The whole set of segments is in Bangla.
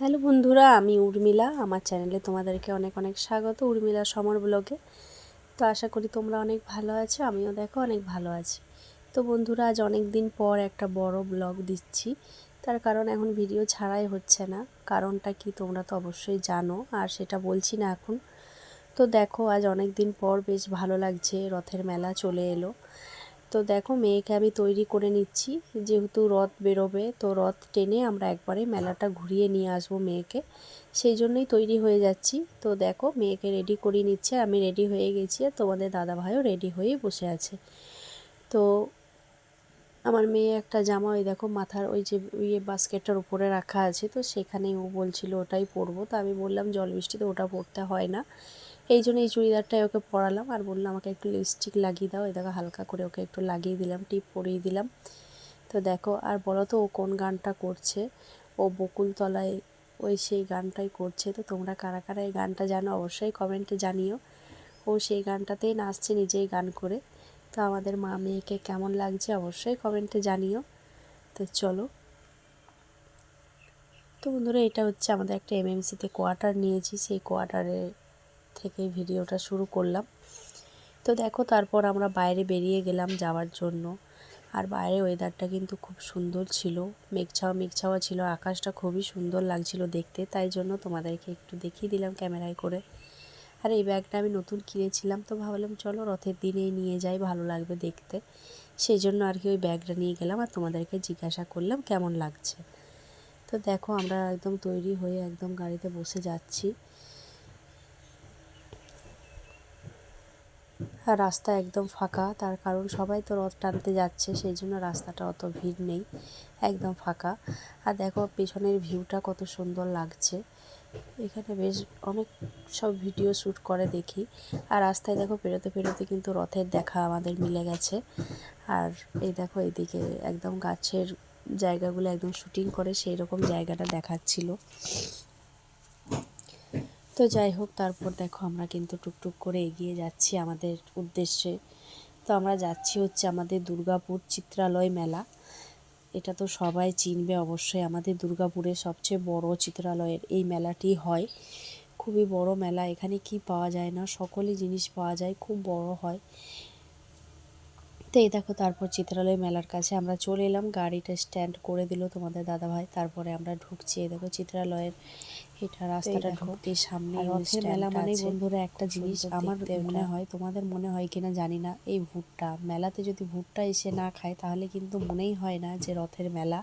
হ্যালো বন্ধুরা, আমি উর্মিলা। আমার চ্যানেলে তোমাদেরকে অনেক অনেক স্বাগত উর্মিলা সমর ব্লগে। তো আশা করি তোমরা অনেক ভালো আছো, আমিও দেখো অনেক ভালো আছি। তো বন্ধুরা, আজ অনেক দিন পর একটা বড় ব্লগ দিচ্ছি। তার কারণ এখন ভিডিও ছাড়াই হচ্ছে না। কারণটা কি তোমরা তো অবশ্যই জানো, আর সেটা বলছি না এখন। তো দেখো, আজ অনেক দিন পর বেশ ভালো লাগছে, রথের মেলা চলে এলো। তো দেখো মেয়েকে আমি তৈরি করে নিচ্ছি। যেহেতু রথ বেরোবে, তো রথ টেনে আমরা একবারে মেলাটা ঘুরিয়ে নিয়ে আসব মেয়েকে। সেই জন্যই তৈরি হয়ে যাচ্ছি। তো দেখো মেয়েকে রেডি করিয়ে নিচ্ছে, আমি রেডি হয়ে গেছি আর তোমাদের দাদা ভাইও রেডি হয়ে বসে আছে। তো আমার মেয়ে একটা জামা ওই দেখো মাথার ওই যে ইয়ে বাস্কেটটার উপরে রাখা আছে, তো সেখানেই ও বলছিল ওটাই পরবো। তো আমি বললাম, জল বৃষ্টিতে ওটা পরতে হয় না। এই জন্য এই চুড়িদারটাই ওকে পরালাম আর বললাম, আমাকে একটু লিপস্টিক লাগিয়ে দাও। এই দেখো হালকা করে ওকে একটু লাগিয়ে দিলাম, টিপ পরিয়ে দিলাম। তো দেখো, আর বলো তো ও কোন গানটা করছে? ও বকুলতলায় ওই সেই গানটাই করছে। তো তোমরা কারা কারা এই গানটা জানো অবশ্যই কমেন্টে জানিও। ও সেই গানটাতেই নাচছে নিজেই গান করে। তো আমাদের মা মেয়েকে কেমন লাগছে অবশ্যই কমেন্টে জানিও। তো চলো। তো বন্ধুরা, এটা হচ্ছে আমাদের একটা এমএমসিতে কোয়ার্টার নিয়েছি। সেই কোয়ার্টারে থেকে ভিডিওটা শুরু করলাম। তো দেখো, তারপর আমরা বাইরে বেরিয়ে গেলাম যাওয়ার জন্য। আর বাইরে ওয়েদারটা কিন্তু খুব সুন্দর ছিল। মেঘছাওয়া মেঘছাওয়া ছিল, আকাশটা খুবই সুন্দর লাগছিল দেখতে। তাই জন্য তোমাদেরকে একটু দেখিয়ে দিলাম ক্যামেরায় করে। আর এই ব্যাগটা আমি নতুন কিনেছিলাম, তো ভাবলাম চলো রথের দিনেই নিয়ে যাই, ভালো লাগবে দেখতে। সেই জন্য আর কি ওই ব্যাগটা নিয়ে গেলাম আর তোমাদেরকে জিজ্ঞাসা করলাম কেমন লাগছে। তো দেখো, আমরা একদম তৈরি হয়ে একদম গাড়িতে বসে যাচ্ছি। রাস্তা একদম ফাঁকা, তার কারণ সবাই তো রথ টানতে যাচ্ছে, সেই জন্য রাস্তাটা অত ভিড় নেই, একদম ফাঁকা। আর দেখো পেছনের ভিউটা কত সুন্দর লাগছে। এখানে বেশ অনেক সব ভিডিও শ্যুট করে দেখি। আর রাস্তায় দেখো পেরোতে পেরোতে কিন্তু রথের দেখা আমাদের মিলে গেছে। আর এই দেখো এদিকে একদম গাছের জায়গাগুলো একদম শুটিং করে সেই রকম জায়গাটা দেখাচ্ছিল। তো যাই হোক, তারপর দেখো আমরা কিন্তু টুকটুক করে এগিয়ে যাচ্ছি আমাদের উদ্দেশ্যে। তো আমরা যাচ্ছি হচ্ছে আমাদের দুর্গাপুর চিত্রালয় মেলা। এটা তো সবাই চিনবে অবশ্যই, আমাদের দুর্গাপুরের সবচেয়ে বড় চিত্রালয়ের এই মেলাটি হয়। খুবই বড় মেলা, এখানে কি পাওয়া যায় না, সকলই জিনিস পাওয়া যায়, খুব বড় হয়। তো এই দেখো তারপর চিত্রালয় মেলার কাছে আমরা চলে এলাম। গাড়িটা স্ট্যান্ড করে দিল তোমাদের দাদাভাই। তারপরে আমরা ঢুকছি এই দেখো চিত্রালয়ের। এটা রাস্তাটা ঢুকতে সামনে রথের মেলা মানে বন্ধুরা একটা জিনিস আমার মনে হয় তোমাদের মনে হয় কিনা জানি না। এই ভুট্টা মেলাতে যদি ভুট্টা এসে না খায় তাহলে কিন্তু মনেই হয় না যে রথের মেলা।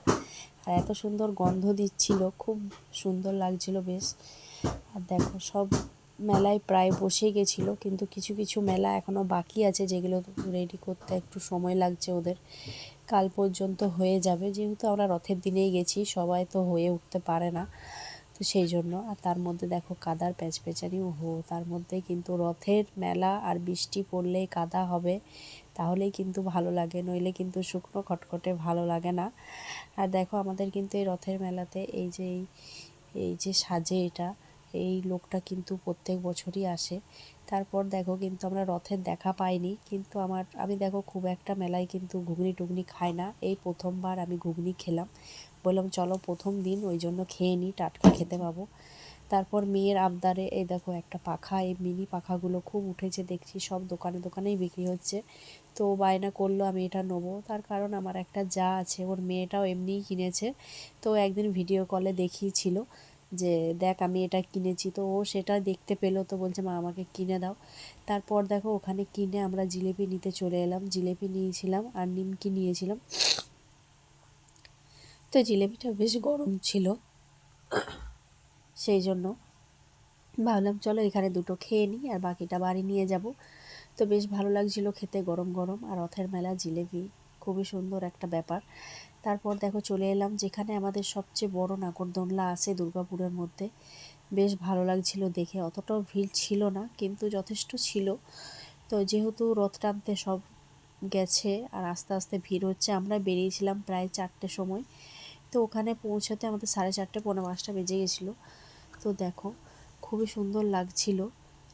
আর এত সুন্দর গন্ধ দিচ্ছিল খুব সুন্দর লাগছিল বেশ। আর দেখো সব মেলায় প্রায় বসে গেছিল, কিন্তু কিছু কিছু মেলা এখনও বাকি আছে যেগুলো রেডি করতে একটু সময় লাগছে ওদের। কাল পর্যন্ত হয়ে যাবে, যেহেতু আমরা রথের দিনেই গেছি, সবাই তো হয়ে উঠতে পারে না। তো সেই জন্য, আর তার মধ্যে দেখো কাদার প্যাচপ্যাচানি হো তার মধ্যে কিন্তু রথের মেলা আর বৃষ্টি পড়লেই কাদা হবে, তাহলেই কিন্তু ভালো লাগে, নইলে কিন্তু শুকনো খটখটে ভালো লাগে না। আর দেখো আমাদের কিন্তু এই রথের মেলাতে এই যে এই যে সাজে এটা এই লোকটা কিন্তু প্রত্যেক বছরই আসে। তারপর দেখো কিন্তু আমরা রথের দেখা পাইনি, কিন্তু আমার, আমি দেখো খুব একটা মেলায় কিন্তু ঘুগনি টুগনি খাই না। এই প্রথমবার আমি ঘুগনি খেলাম। বললাম, চলো প্রথম দিন, ওই জন্য খেয়ে নিই টাটকা খেতে পাবো। তারপর মেয়ের আবদারে, এই দেখো একটা পাখা, এই মিনি পাখাগুলো খুব উঠেছে, দেখছি সব দোকানে দোকানেই বিক্রি হচ্ছে। তো বায়না করল, আমি এটা নেব। তার কারণ আমার একটা যা আছে, ওর মেয়েটাও এমনিই কিনেছে। তো একদিন ভিডিও কলে দেখিয়েছিল। যে, দেখ, আমি এটা কিনেছি। তো ও সেটা দেখতে পেল তো বলছে, মা, আমাকে কিনে দাও। তারপর দেখো ওখানে কিনে আমরা জিলেপি নিতে চলে এলাম। জিলেপি নিয়েছিলাম আর নিমকি নিয়েছিলাম। তো জিলেপিটা বেশ গরম ছিল। সেই জন্য ভাবলাম, চলো এখানে দুটো খেয়ে নিই আর বাকিটা বাড়ি নিয়ে যাব। তো বেশ ভালো লাগছিল খেতে, গরম গরম। আর রথের মেলা জিলেপি খুবই সুন্দর একটা ব্যাপার। তারপর দেখো চলে এলাম যেখানে আমাদের সবচেয়ে বড় নাগরদোলনা আছে দুর্গাপুরের মধ্যে। বেশ ভালো লাগছিল দেখে, অতটাও ভিড় ছিল না, কিন্তু যথেষ্ট ছিল। তো যেহেতু রথ টানতে সব গেছে আর আস্তে আস্তে ভিড় হচ্ছে, আমরা বেরিয়েছিলাম প্রায় চারটে সময়। তো ওখানে পৌঁছাতে আমাদের সাড়ে চারটে পনেরো পাঁচটা বেজে গেছিল। তো দেখো, খুবই সুন্দর লাগছিল,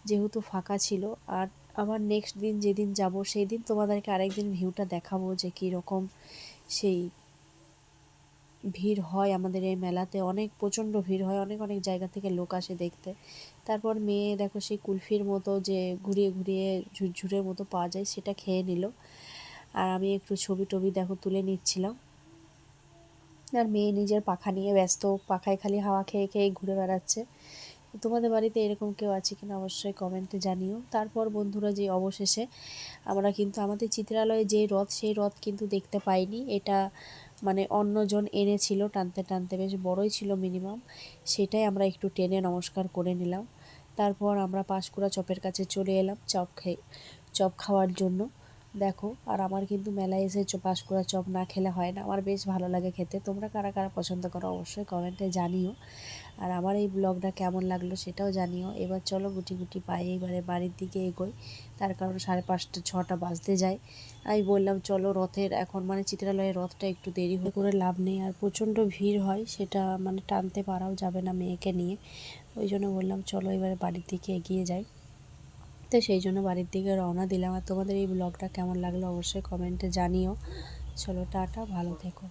যেহেতু ফাঁকা ছিল। আর আবার নেক্সট দিন যেদিন যাব, সেই দিন তোমাদেরকে আরেকদিন ভিউটা দেখাবো যে কীরকম সেই ভিড় হয় আমাদের এই মেলাতে, অনেক প্রচণ্ড ভিড় হয়, অনেক অনেক জায়গা থেকে লোক আসে দেখতে। তারপর মেয়ে দেখো সেই কুলফির মতো যে ঘুরিয়ে ঘুরিয়ে ঝুরঝুরের মতো পাওয়া যায়, সেটা খেয়ে নিল। আর আমি একটু ছবি টবি দেখো তুলে নিচ্ছিলাম। আর মেয়ে নিজের পাখা নিয়ে ব্যস্ত, পাখায় খালি হাওয়া খেয়ে খেয়ে ঘুরে বেড়াচ্ছে। তোমাদের বাড়িতে এরকম কেউ আছে কিনা অবশ্যই কমেন্টে জানিও। তারপর বন্ধুরা যে অবশেষে, আমরা কিন্তু আমাদের চিত্রালয়ে যে রথ, সেই রথ কিন্তু দেখতে পাইনি। এটা মানে অন্যজন এনেছিল, টানতে টানতে বেশ বড়ই ছিল মিনিমাম সেটাই আমরা একটু টেনে নমস্কার করে নিলাম। তারপর আমরা পাঁশকুড়া চপের কাছে চলে এলাম চপ খেয়ে, চপ খাওয়ার জন্য। দেখো, আর আমার কিন্তু মেলায় এসে পাঁশকুড়া চপ না খেলে হয় না। আমার বেশ ভালো লাগে খেতে। তোমরা কারা কারা পছন্দ করো অবশ্যই কমেন্টে জানিও। আর আমার এই ব্লগটা কেমন লাগল সেটাও জানিও। এবার চলো গুটি গুটি পায়ে এবারে বাড়ির দিকে এগোই। তার কারণ সাড়ে পাঁচটা, ছটা বাজতে যায়। আমি বললাম, চলো রথের এখন মানে চিত্রালয়ের রথটা একটু দেরি হয়ে করে লাভ নেই। আর প্রচণ্ড ভিড় হয়, সেটা মানে টানতে পারাও যাবে না মেয়েকে নিয়ে। ওই জন্য বললাম, চলো এবারে বাড়ির দিকে এগিয়ে যাই। তো সেই জন্য বাড়ির দিকে রওনা দিলাম। আর তোমাদের এই ব্লগটা কেমন লাগল অবশ্যই কমেন্টে জানিও। চলো টাটা, ভালো থেকো।